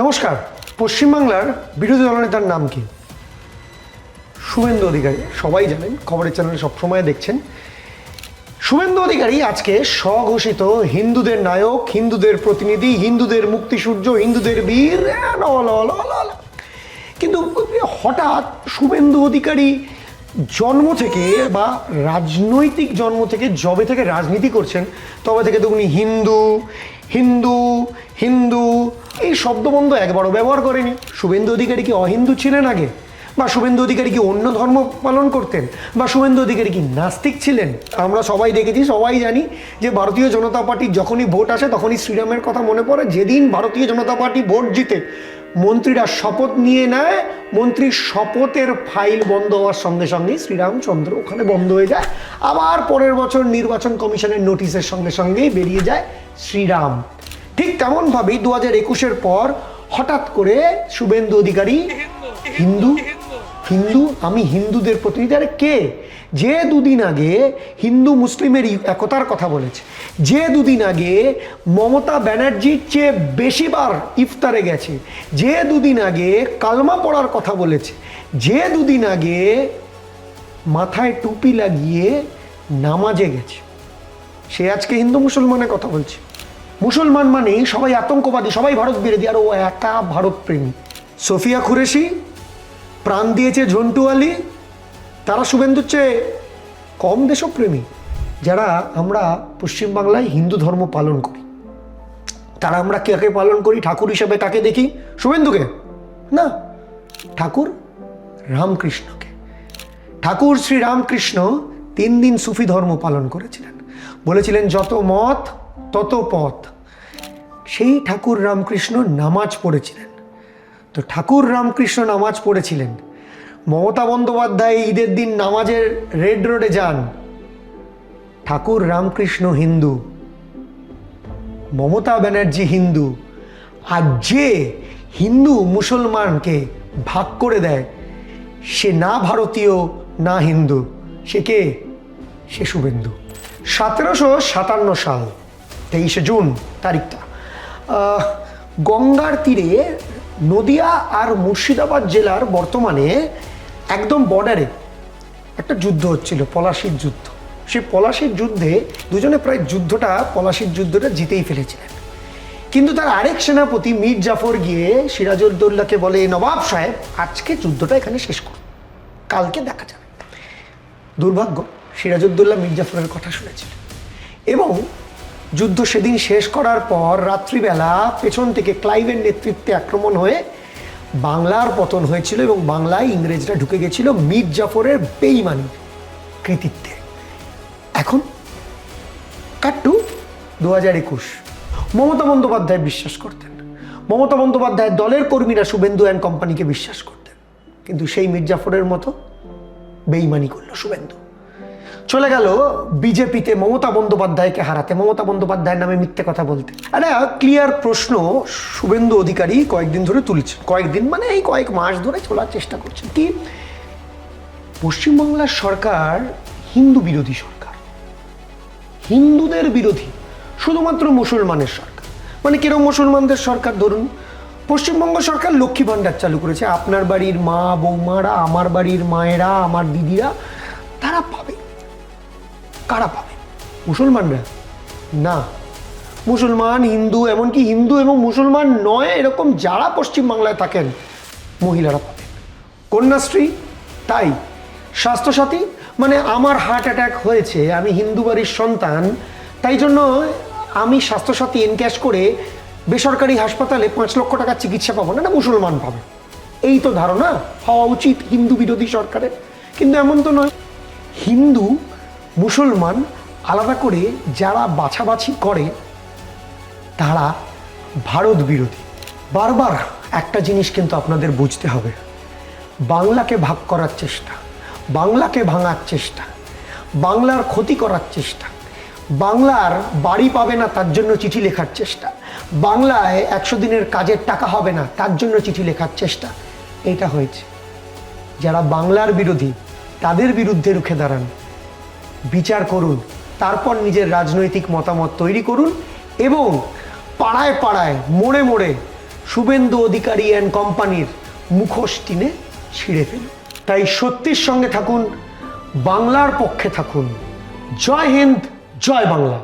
নমস্কার, পশ্চিমবাংলার বিরোধী দলনেতার নাম কি শুভেন্দু অধিকারী, সবাই জানেন, খবরের চ্যানেলে সবসময় দেখছেন শুভেন্দু অধিকারী আজকে স্বঘোষিত হিন্দুদের নায়ক, হিন্দুদের প্রতিনিধি, হিন্দুদের মুক্তিসূর্য, হিন্দুদের বীর। কিন্তু হঠাৎ শুভেন্দু অধিকারী জন্ম থেকে বা রাজনৈতিক জন্ম থেকে জবে থেকে রাজনীতি করছেন, তবে থেকে তো উনি হিন্দু হিন্দু হিন্দু এই শব্দবন্ধ একবারও ব্যবহার করেনি। শুভেন্দু অধিকারী কি অহিন্দু ছিলেন আগে? বা শুভেন্দু অধিকারী কি অন্য ধর্ম পালন করতেন? বা শুভেন্দু অধিকারী কি নাস্তিক ছিলেন? আমরা সবাই দেখেছি, সবাই জানি যে ভারতীয় জনতা পার্টির যখনই ভোট আসে তখনই শ্রীরামের কথা মনে পড়ে। যেদিন ভারতীয় জনতা পার্টি ভোট জিতে, মন্ত্রীরা শপথ নিয়ে নেয়। মন্ত্রীর শপথের ফাইল বন্ধ হওয়ার সঙ্গে সঙ্গেই শ্রীরামচন্দ্র ওখানে বন্ধ হয়ে যায়। আবার পরের বছর নির্বাচন কমিশনের নোটিশের সঙ্গে সঙ্গেই বেরিয়ে যায় শ্রীরাম। ঠিক তেমনভাবেই দু হাজার একুশের পর হঠাৎ করে শুভেন্দু অধিকারী, হিন্দু হিন্দু, আমি হিন্দুদের প্রতিনিধি, আরে কে? যে দুদিন আগে হিন্দু মুসলিমের একতার কথা বলেছে, যে দুদিন আগে মমতা ব্যানার্জির চেয়ে বেশিবার ইফতারে গেছে, যে দুদিন আগে কালমা পড়ার কথা বলেছে, যে দুদিন আগে মাথায় টুপি লাগিয়ে নামাজে গেছে। সে আজকে হিন্দু মুসলমানের কথা বলছে। মুসলমান মানেই সবাই আতঙ্কবাদী, সবাই ভারত বিরোধী, আর ও একা ভারত প্রেমী সোফিয়া কুরেশি প্রাণ দিয়েছে ঝন্টু আলী, তারা শুভেন্দুর চেয়ে কম দেশপ্রেমী, যারা আমরা পশ্চিমবাংলায় হিন্দু ধর্ম পালন করি। তারা আমরা কাকে পালন করি? ঠাকুর হিসেবে কাকে দেখি? শুভেন্দুকে? না, ঠাকুর রামকৃষ্ণকে। ঠাকুর শ্রী রামকৃষ্ণ তিন দিন সুফি ধর্ম পালন করেছিলেন। বলেছিলেন, যত মত তত পথ সেই ঠাকুর রামকৃষ্ণ নামাজ পড়েছিলেন। তো ঠাকুর রামকৃষ্ণ নামাজ পড়েছিলেন। মমতা বন্দ্যোপাধ্যায় ঈদের দিন নামাজের রেড রোডে যান। ঠাকুর রামকৃষ্ণ হিন্দু, মমতা ব্যানার্জি হিন্দু, আর যে হিন্দু মুসলমানকে ভাগ করে দেয়, সে না ভারতীয়, না হিন্দু, সে কে? সে শুভেন্দু। সতেরোশো সাতান্ন সাল। তেইশে জুন তারিখটা। গঙ্গার তীরে নদিয়া আর মুর্শিদাবাদ জেলার বর্তমানে একদম বর্ডারে একটা যুদ্ধ হচ্ছিল, পলাশির যুদ্ধ। সেই পলাশির যুদ্ধে দুজনে প্রায় যুদ্ধটা পলাশির যুদ্ধটা জিতেই ফেলেছিলেন। কিন্তু তার আরেক সেনাপতি মীর জাফর গিয়ে সিরাজউদ্দৌল্লাকে বলে, নবাব সাহেব, আজকে যুদ্ধটা এখানে শেষ করুন কালকে দেখা যাবে। দুর্ভাগ্য সিরাজউদ্দৌল্লা মীর জাফরের কথা শুনেছিলেন। এবং যুদ্ধ সেদিন শেষ করার পর রাত্রিবেলা পেছন থেকে ক্লাইভের নেতৃত্বে আক্রমণ হয়ে বাংলার পতন হয়েছিল এবং বাংলায় ইংরেজরা ঢুকে গেছিল মীর জাফরের বেইমানি কৃতিত্বে। এখন কাট্টু দু হাজার একুশ। মমতা বন্দ্যোপাধ্যায় বিশ্বাস করতেন। মমতা বন্দ্যোপাধ্যায়ের দলের কর্মীরা শুভেন্দু অ্যান্ড কোম্পানিকে বিশ্বাস করতেন। কিন্তু সেই মির্জাফরের মতো বেইমানি করল শুভেন্দু। চলে গেল বিজেপিতে মমতা বন্দ্যোপাধ্যায়কে হারাতে। মমতা বন্দ্যোপাধ্যায়ের নামে মিথ্যে কথা বলতে। একটা ক্লিয়ার প্রশ্ন শুভেন্দু অধিকারী কয়েকদিন ধরে তুলছে। কয়েকদিন মানে এই কয়েক মাস ধরে চলার চেষ্টা করছেন কি? পশ্চিমবাংলার সরকার হিন্দু বিরোধী সরকার। হিন্দুদের বিরোধী, শুধুমাত্র মুসলমানের সরকার। মানে কিরম মুসলমানদের সরকার? ধরুন, পশ্চিমবঙ্গ সরকার লক্ষ্মী ভাণ্ডার চালু করেছে। আপনার বাড়ির মা, বৌমারা, আমার বাড়ির মায়েরা, আমার দিদিরা, তারা কারা পাবে? মুসলমানরা? না। মুসলমান, হিন্দু, এমনকি হিন্দু এবং মুসলমান নয়, এরকম যারা পশ্চিমবাংলায় থাকেন, মহিলারা পাবেন। কন্যাশ্রী? তাই। স্বাস্থ্যসাথী? মানে আমার হার্ট অ্যাটাক হয়েছে, আমি হিন্দু বাড়ির সন্তান, তাই জন্য আমি স্বাস্থ্যসাথী এনক্যাশ করে বেসরকারি হাসপাতালে পাঁচ লক্ষ টাকার চিকিৎসা পাবো না, মুসলমান পাবে। এই তো ধারণা, হওয়া উচিত হিন্দু বিরোধী সরকারের। কিন্তু এমন তো নয়। হিন্দু মুসলমান আলাদা করে যারা বাছাবাছি করে, তারা ভারত বিরোধী। বারবার একটা জিনিস কিন্তু আপনাদের বুঝতে হবে। বাংলাকে ভাগ করার চেষ্টা, বাংলাকে ভাঙার চেষ্টা, বাংলার ক্ষতি করার চেষ্টা, বাংলার বাড়ি পাবে না তার জন্য চিঠি লেখার চেষ্টা, বাংলায় একশো দিনের কাজের টাকা হবে না তার জন্য চিঠি লেখার চেষ্টা। এটা হয়েছে। যারা বাংলার বিরোধী, তাদের বিরুদ্ধে রুখে দাঁড়ান। বিচার করুন, তারপর নিজের রাজনৈতিক মতামত তৈরি করুন এবং পাড়ায় পাড়ায়, মোড়ে মোড়ে শুভেন্দু অধিকারী অ্যান্ড কোম্পানির মুখোশ টিনে ছিঁড়ে ফেলুন। তাই সত্যির সঙ্গে থাকুন, বাংলার পক্ষে থাকুন। জয় হিন্দ, জয় বাংলা।